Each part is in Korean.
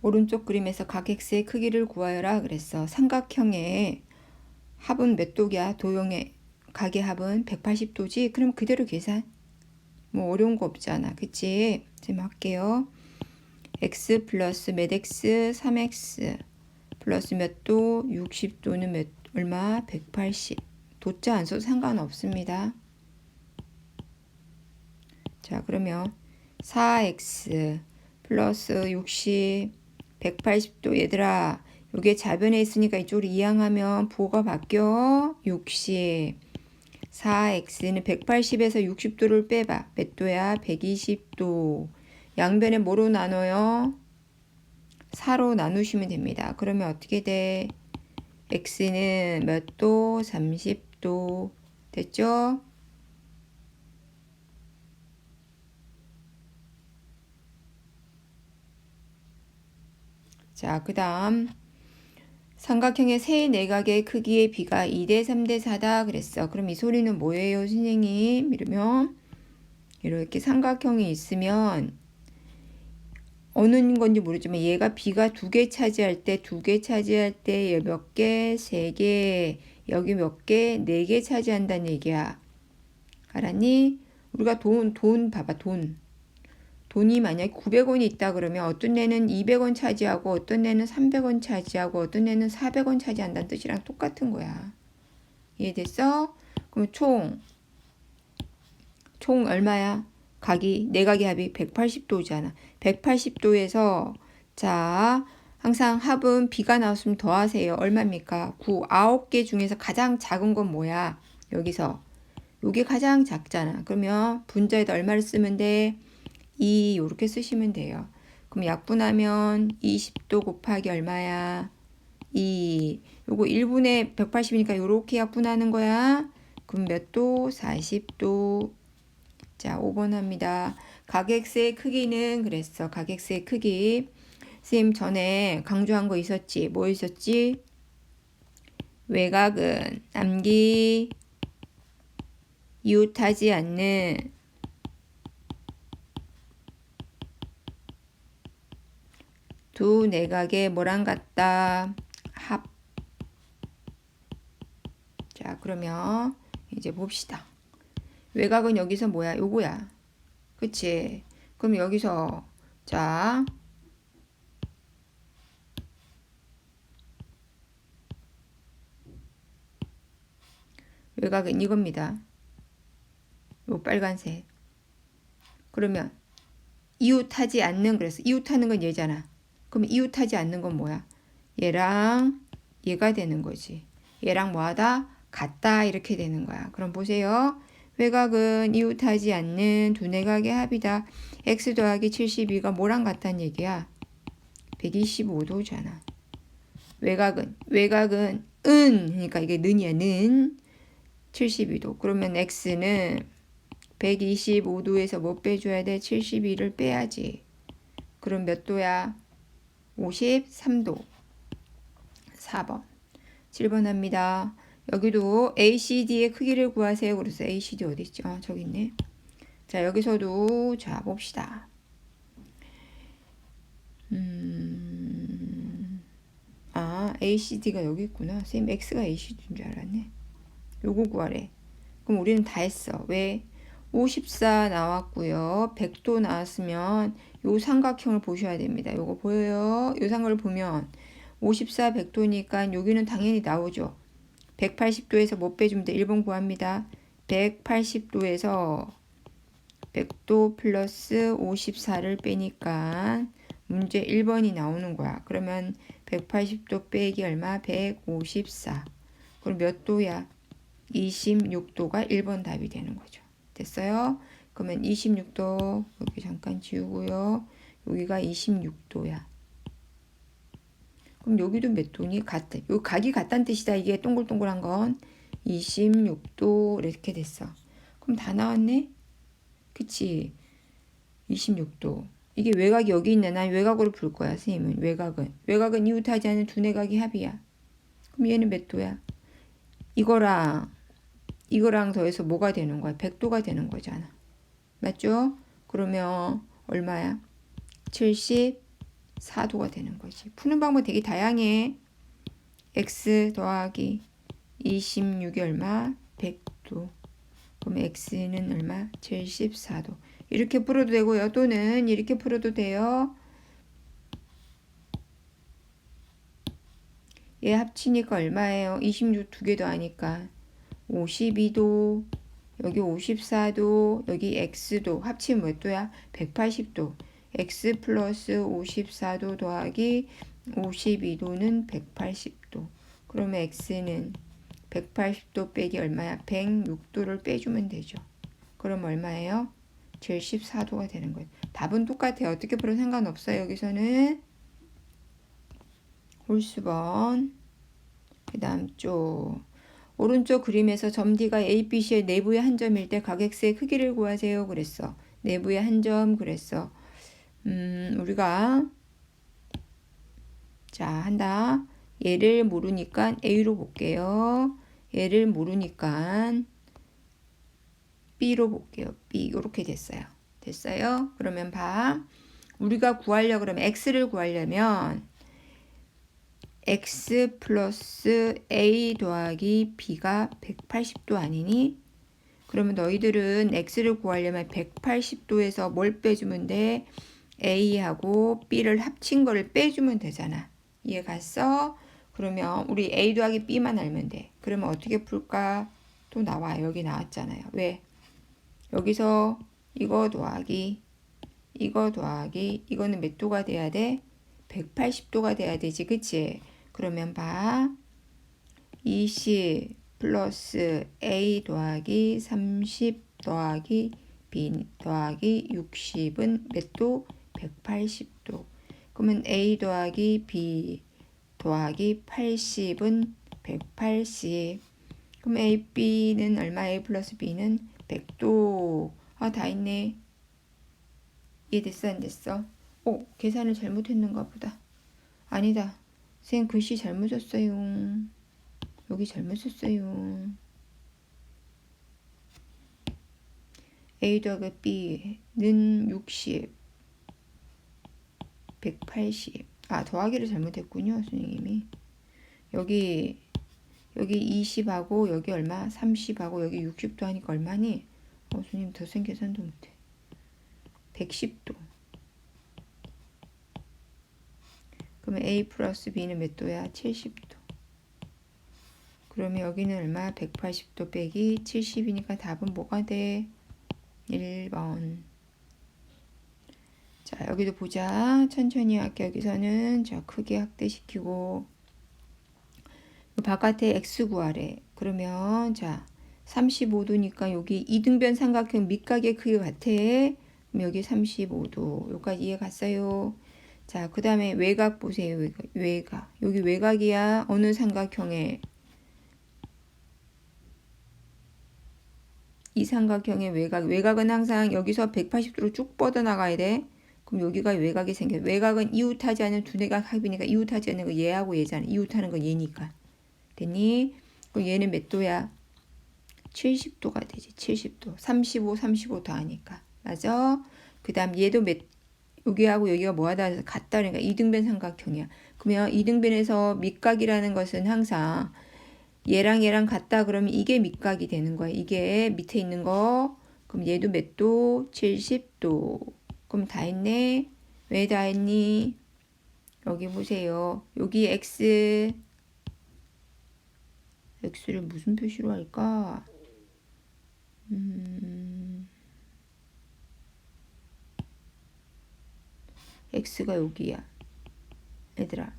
오른쪽 그림에서 각 x의 크기를 구하여라 그랬어. 삼각형의 합은 몇 도야? 도형의 각의 합은 180도지? 그럼 그대로 계산. 뭐 어려운 거 없잖아. 그치? 지금 할게요. x 플러스 몇 x 3x 플러스 몇 도? 60도는 몇 얼마? 180. 도자 안 써도 상관없습니다. 자, 그러면 4x 플러스 60 180도 얘들아 요게 좌변에 있으니까 이쪽으로 이항하면 부호가 바뀌어. 60 4x는 180에서 60도를 빼봐. 몇 도야 120도. 양변에 뭐로 나눠요? 4로 나누시면 됩니다. 그러면 어떻게 돼? x는 몇 도? 30도. 됐죠 자, 그 다음 삼각형의 세 내각의 크기의 비가 2대 3대 4다 그랬어. 그럼 이 소리는 뭐예요, 선생님? 이러면 이렇게 삼각형이 있으면 어느 건지 모르지만 얘가 비가 두 개 차지할 때, 두 개 차지할 때 몇 개, 세 개, 여기 몇 개, 네 개 차지한다는 얘기야. 알았니? 우리가 돈, 돈 봐봐, 돈. 돈이 만약에 900원이 있다 그러면 어떤 애는 200원 차지하고 어떤 애는 300원 차지하고 어떤 애는 400원 차지한다는 뜻이랑 똑같은 거야. 이해됐어? 그럼 총, 총 얼마야? 각이, 내각의 합이 180도잖아. 180도에서, 자, 항상 합은 B가 나왔으면 더하세요. 얼마입니까? 9, 9개 중에서 가장 작은 건 뭐야? 여기서. 요게 가장 작잖아. 그러면 분자에다 얼마를 쓰면 돼? 2 이렇게 쓰시면 돼요. 그럼 약분하면 20도 곱하기 얼마야? 2. 요거 1분의 180이니까 요렇게 약분하는 거야. 그럼 몇 도? 40도. 자, 5번 합니다. 가격세의 크기는 그랬어. 가격세의 크기. 쌤 전에 강조한 거 있었지? 뭐 있었지? 외곽은 남기 이웃하지 않는 두 내각의 뭐랑 같다? 합. 자, 그러면 이제 봅시다. 외곽은 여기서 뭐야? 요거야. 그치? 그럼 여기서 자 외곽은 이겁니다. 요 빨간색. 그러면 이웃하지 않는 그래서 이웃하는 건 얘잖아. 그럼 이웃하지 않는 건 뭐야? 얘랑 얘가 되는 거지. 얘랑 뭐하다? 같다 이렇게 되는 거야. 그럼 보세요. 외곽은 이웃하지 않는 두 내각의 합이다. x 더하기 72가 뭐랑 같다는 얘기야? 125도잖아. 외곽은 외곽은 은 그러니까 이게 는이야 는 72도. 그러면 x는 125도에서 뭐 빼줘야 돼? 72를 빼야지. 그럼 몇 도야? 53도 4번 7번 합니다. 여기도 ACD의 크기를 구하세요. 그래서 ACD 어디 있죠? 아, 저기 있네. 자, 여기서도 자 봅시다. 음, 아, ACD가 여기 있구나. 쌤 X가 ACD인 줄 알았네. 요거 구하래. 그럼 우리는 다 했어. 왜? 54 나왔고요. 100도 나왔으면 요 삼각형을 보셔야 됩니다. 요거 보여요? 요 삼각을 보면 54, 100도니까 여기는 당연히 나오죠. 180도에서 못 빼주면 돼. 1번 구합니다. 180도에서 100도 플러스 54를 빼니까 문제 1번이 나오는 거야. 그러면 180도 빼기 얼마? 154. 그럼 몇 도야? 26도가 1번 답이 되는 거죠. 됐어요? 그러면 26도 여기 잠깐 지우고요. 여기가 26도야. 그럼 여기도 몇 도니? 같다. 요 각이 같다는 뜻이다. 이게 동글동글한 건 26도 이렇게 됐어. 그럼 다 나왔네? 그치? 26도. 이게 외곽이 여기 있네. 난 외곽으로 풀 거야, 선생님은. 외곽은. 외곽은 이웃하지 않은 두 내각이 합이야. 그럼 얘는 몇 도야? 이거랑 이거랑 더해서 뭐가 되는 거야? 100도가 되는 거잖아. 맞죠? 그러면 얼마야? 70 4도가 되는 거지. 푸는 방법 되게 다양해. x 더하기 26이 얼마? 100도. 그럼 x는 얼마? 74도. 이렇게 풀어도 되고요. 또는 이렇게 풀어도 돼요. 얘 합치니까 얼마예요? 26 두 개 더 하니까 52도 여기 54도 여기 x도 합치면 몇 도야? 180도. X 플러스 54도 더하기 52도는 180도. 그러면 x는 180도 빼기 얼마야? 106도를 빼주면 되죠. 그럼 얼마예요? 74도가 되는 거예요. 답은 똑같아요. 어떻게 풀어 상관없어요. 여기서는 홀수번 그 다음 쪽 오른쪽 그림에서 점 D가 A, B, C의 내부의 한 점일 때각 X의 크기를 구하세요. 그랬어. 내부의 한 점 그랬어. 음 우리가 자 한다. 얘를 모르니까 A로 볼게요. 얘를 모르니까 B로 볼게요. B 이렇게 됐어요. 됐어요? 그러면 봐. 우리가 구하려 그러면 X를 구하려면 x 플러스 a 더하기 b가 180도 아니니? 그러면 너희들은 x를 구하려면 180도에서 뭘 빼주면 돼? a하고 b를 합친 거를 빼주면 되잖아. 이해 갔어? 그러면 우리 a 더하기 b만 알면 돼. 그러면 어떻게 풀까? 또 나와. 여기 나왔잖아요. 왜? 여기서 이거 더하기 이거 더하기 이거는 몇 도가 돼야 돼? 180도가 돼야 되지. 그치? 그러면 봐. 20 플러스 a 더하기 30 더하기 b 더하기 60은 몇 도? 180도. 그러면 a 더하기 b 더하기 80은 180. 그럼 a, b는 얼마? a 플러스 b는 100도. 아, 다 있네. 이해됐어? 안 됐어? 오, 계산을 잘못했는가 보다. 아니다. 쌤 글씨 잘못 썼어요. 여기 잘못 썼어요. A 더하기 B는 60, 180. 아, 더하기를 잘못했군요, 선생님이. 여기, 여기 20하고, 여기 얼마? 30하고, 여기 60도 하니까 얼마니? 어, 선생님 더 센 계산도 못해. 110도. 그러면 A 플러스 B는 몇 도야? 70도. 그러면 여기는 얼마? 180도 빼기 70이니까 답은 뭐가 돼? 1번. 자, 여기도 보자. 천천히 할게. 여기서는 자, 크게 확대시키고 바깥에 x 구하래. 그러면 자, 35도니까 여기 이등변 삼각형 밑각의 크기 같아. 그럼 여기 35도. 여기까지 이해 갔어요? 자, 그 다음에 외곽 보세요. 외곽, 외곽. 여기 외곽이야. 어느 삼각형에? 이 삼각형의 외곽. 외곽은 항상 여기서 180도로 쭉 뻗어나가야 돼. 그럼 여기가 외곽이 생겨. 외곽은 이웃하지 않은 두뇌각 합이니까 이웃하지 않는 거 얘하고 얘잖아. 이웃하는 거 얘니까. 됐니? 그럼 얘는 몇 도야? 70도가 되지. 70도. 35, 35 더하니까. 맞아? 그 다음 얘도 몇, 여기하고 여기가 뭐하다 같다 그러니까 이등변 삼각형이야. 그러면 이등변에서 밑각이라는 것은 항상 얘랑 얘랑 같다 그러면 이게 밑각이 되는 거야. 이게 밑에 있는 거 그럼 얘도 몇 도? 70도. 그럼 다 했네. 왜 다 했니? 여기 보세요. 여기 x x를 무슨 표시로 할까? 음. X가 여기야. 얘들아.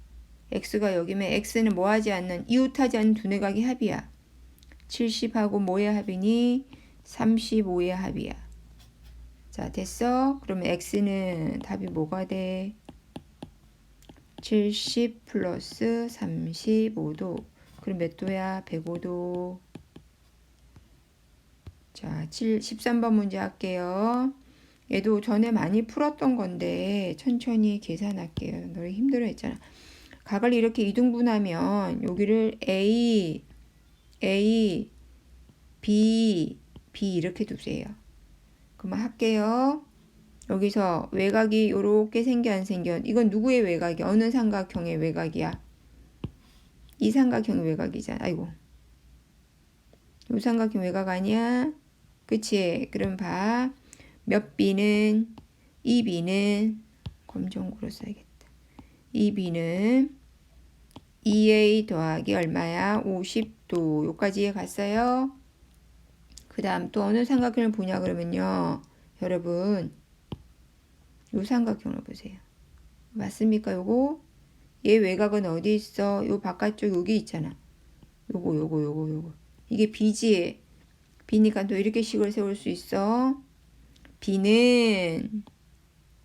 x가 여기면 x는 뭐 하지 않는 이웃하지 않는 두뇌각의 합이야. 70하고 뭐의 합이니? 35의 합이야. 자, 됐어? 그러면 x는 답이 뭐가 돼? 70 플러스 35도. 그럼 몇 도야? 105도. 자, 7, 13번 문제 할게요. 얘도 전에 많이 풀었던 건데 천천히 계산할게요. 너희 힘들어 했잖아. 각을 이렇게 이등분하면 여기를 A, A, B, B 이렇게 두세요. 그러면 할게요. 여기서 외곽이 요렇게 생겨 안 생겨? 이건 누구의 외곽이야? 어느 삼각형의 외곽이야? 이 삼각형 외곽이잖아. 아이고. 요 삼각형 외곽 아니야? 그치? 그럼 봐. 몇 B는 이 B는 검정고로 써야겠다. 이 B는 2A 더하기 얼마야? 50도. 요까지 갔어요? 그 다음 또 어느 삼각형을 보냐 그러면요. 여러분 요 삼각형을 보세요. 맞습니까 요거? 얘 외곽은 어디 있어? 요 바깥쪽 여기 있잖아. 요거 요거 요거 요거. 이게 B지. B니까 또 이렇게 식을 세울 수 있어. B는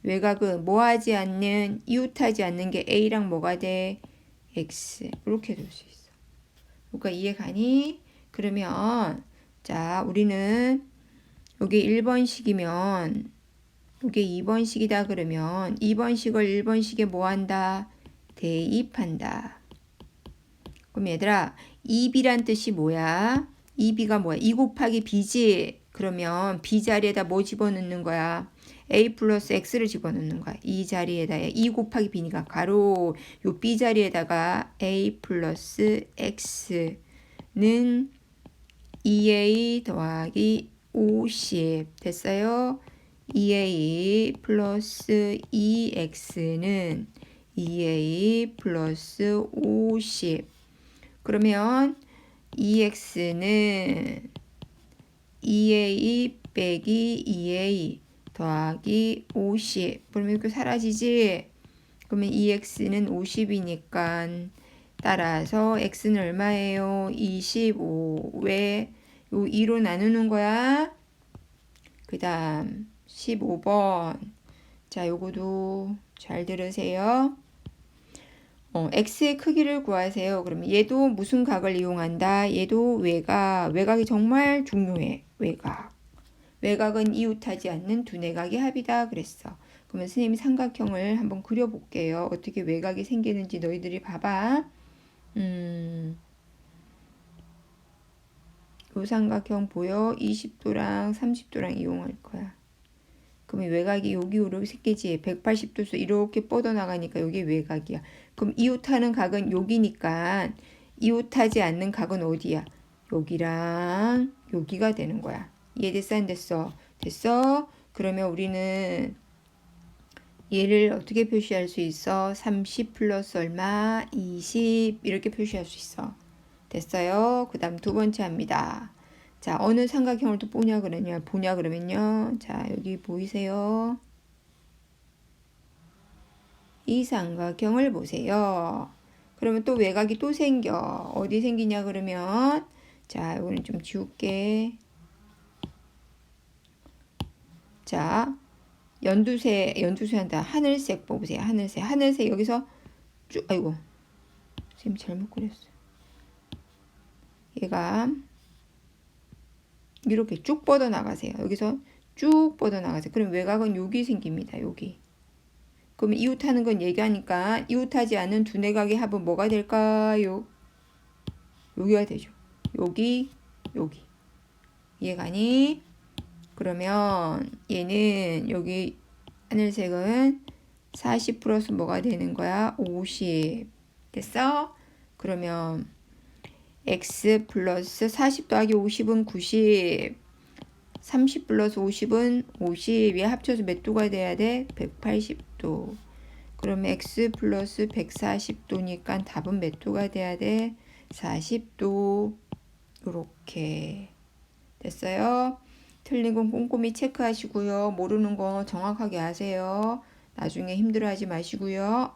외곽은 뭐하지 않는 이웃하지 않는 게 A랑 뭐가 돼? X 이렇게 둘수 있어. 그러니까 이해 가니? 그러면 자 우리는 여기 1번식이면 이게 2번식이다 그러면 2번식을 1번식에 뭐 한다? 대입한다. 그럼 얘들아 2b란 뜻이 뭐야? 2b가 뭐야? 2 곱하기 b지. 그러면 b 자리에다 뭐 집어넣는 거야? a 플러스 x를 집어넣는 거야. 이 자리에다 2 곱하기 b니까 가로 요 b 자리에다가 a 플러스 x는 2a 더하기 50 됐어요? 2a 플러스 2x는 2a 플러스 50 그러면 2x는 2a 빼기 2a 더하기 50 그러면 이렇게 사라지지? 그러면 2x는 50이니까 따라서 x는 얼마예요? 25 왜? 요 2로 나누는 거야? 그 다음 15번 자 요거도 잘 들으세요 어, x의 크기를 구하세요. 그러면 얘도 무슨 각을 이용한다? 얘도 외곽 외곽이 정말 중요해. 외곽 외곽은 이웃하지 않는 두 내각의 합이다. 그랬어. 그러면 선생님이 삼각형을 한번 그려볼게요. 어떻게 외곽이 생기는지 너희들이 봐봐. 음, 요 삼각형 보여? 20도랑 30도랑 이용할 거야 그러면 외곽이 여기로 새끼지 180도에서 이렇게 뻗어나가니까 여기 외곽이야. 그럼 이웃하는 각은 여기니까 이웃하지 않는 각은 어디야? 여기랑 여기가 되는 거야. 이해됐어 안 됐어? 됐어? 그러면 우리는 얘를 어떻게 표시할 수 있어? 30 플러스 얼마? 20 이렇게 표시할 수 있어. 됐어요? 그 다음 두 번째 합니다. 자, 어느 삼각형을 또 보냐 그러냐, 보냐 그러면요. 자, 여기 보이세요? 이 삼각형을 보세요. 그러면 또 외곽이 또 생겨. 어디 생기냐 그러면 자, 이거는 좀 지울게. 자, 연두색, 연두색 한다. 하늘색 뽑으세요. 하늘색. 하늘색 여기서 쭉, 아이고. 지금 잘못 그렸어. 얘가 이렇게 쭉 뻗어 나가세요. 여기서 쭉 뻗어 나가세요. 그럼 외곽은 여기 생깁니다. 여기. 그러면 이웃하는 건 얘기하니까 이웃하지 않은 두 내각의 합은 뭐가 될까요? 여기가 되죠. 여기, 여기. 이해가니? 그러면 얘는 여기 하늘색은 40 플러스 뭐가 되는 거야? 50. 됐어? 그러면 x 플러스 40 더하기 50은 90. 30 플러스 50은 50. 얘 합쳐서 몇 도가 돼야 돼? 180도. 그러면 x 플러스 140도니까 답은 몇 도가 돼야 돼? 40도. 요렇게. 됐어요? 틀린 건 꼼꼼히 체크하시고요. 모르는 거 정확하게 아세요. 나중에 힘들어하지 마시고요.